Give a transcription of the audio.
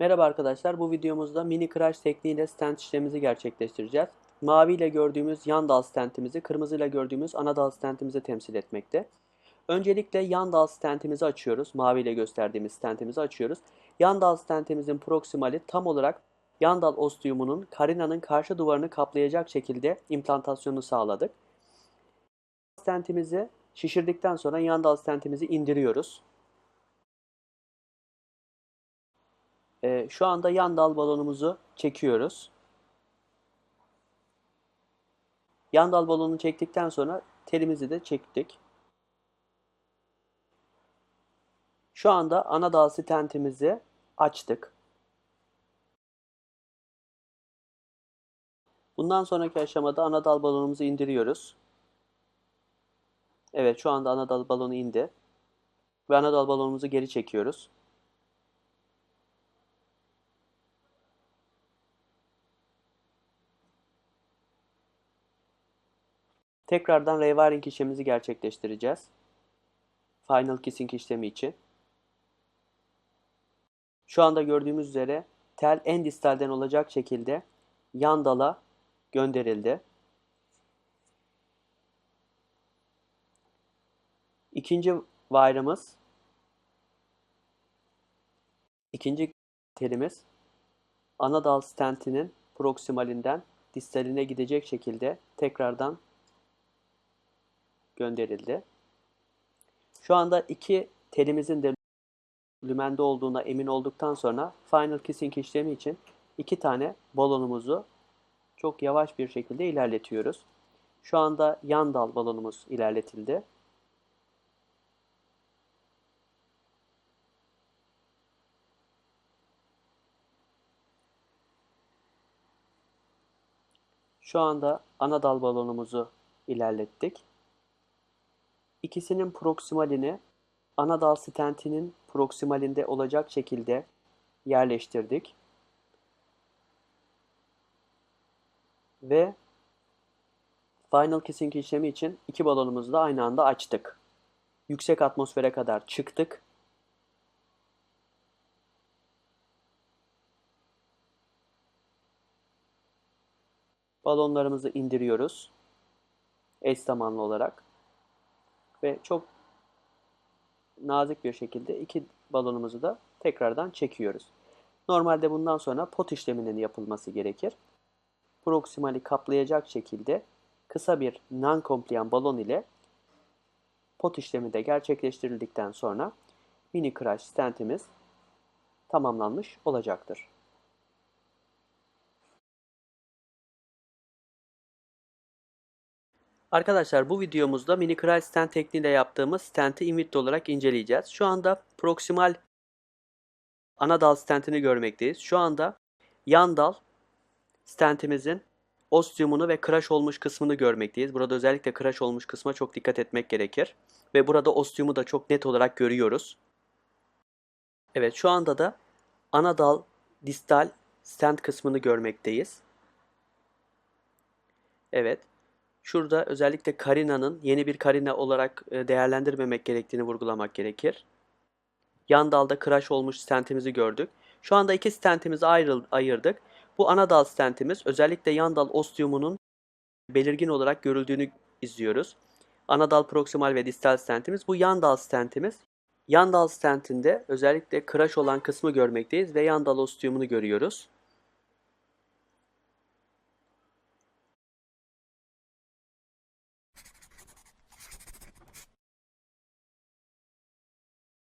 Merhaba arkadaşlar, bu videomuzda mini crash tekniğiyle stent işlemimizi gerçekleştireceğiz. Mavi ile gördüğümüz yan dal stentimizi, kırmızı ile gördüğümüz ana dal stentimizi temsil etmekte. Öncelikle yan dal stentimizi açıyoruz. Mavi ile gösterdiğimiz stentimizi açıyoruz. Yan dal stentimizin proksimali tam olarak yan dal ostiumunun karinanın karşı duvarını kaplayacak şekilde implantasyonunu sağladık. Stentimizi şişirdikten sonra yan dal stentimizi indiriyoruz. Ee, şu anda yan dal balonumuzu çekiyoruz. Yan dal balonunu çektikten sonra telimizi de çektik. Şu anda ana dal stentimizi açtık. Bundan sonraki aşamada ana dal balonumuzu indiriyoruz. Evet şu anda ana dal balonu indi. Ve ana dal balonumuzu geri çekiyoruz. Tekrardan rewiring işlemimizi gerçekleştireceğiz. Final kissing işlemi için. Şu anda gördüğümüz üzere tel en distalden olacak şekilde yan dala gönderildi. İkinci wire'ımız ikinci telimiz ana dal stentinin proksimalinden distaline gidecek şekilde tekrardan gönderildi. Şu anda iki telimizin de lümende olduğuna emin olduktan sonra final kissing işlemi için iki tane balonumuzu çok yavaş bir şekilde ilerletiyoruz. Şu anda yan dal balonumuz ilerletildi. Şu anda ana dal balonumuzu ilerlettik. İkisinin proksimalini ana dal stentinin proksimalinde olacak şekilde yerleştirdik. Ve final kissing işlemi için iki balonumuzu da aynı anda açtık. Yüksek atmosfere kadar çıktık. Balonlarımızı indiriyoruz. Eş zamanlı olarak ve çok nazik bir şekilde iki balonumuzu da tekrardan çekiyoruz. Normalde bundan sonra pot işleminin yapılması gerekir. Proksimali kaplayacak şekilde kısa bir non-compliant balon ile pot işlemi de gerçekleştirildikten sonra mini crash stentimiz tamamlanmış olacaktır. Arkadaşlar bu videomuzda mini crash stent tekniğiyle yaptığımız stenti in vitro olarak inceleyeceğiz. Şu anda proksimal ana dal stentini görmekteyiz. Şu anda yan dal stentimizin ostiumunu ve crash olmuş kısmını görmekteyiz. Burada özellikle crash olmuş kısma çok dikkat etmek gerekir. Ve burada ostiumu da çok net olarak görüyoruz. Evet şu anda da ana dal distal stent kısmını görmekteyiz. Evet. Şurada özellikle karinanın yeni bir karina olarak e, değerlendirmemek gerektiğini vurgulamak gerekir. Yan dalda crash olmuş stentimizi gördük. Şu anda iki stentimizi ayrıl, ayırdık. Bu ana dal stentimiz özellikle yan dal ostiumunun belirgin olarak görüldüğünü izliyoruz. Ana dal proksimal ve distal stentimiz. Bu yan dal stentimiz. Yan dal stentinde özellikle crash olan kısmı görmekteyiz ve yan dal ostiumunu görüyoruz.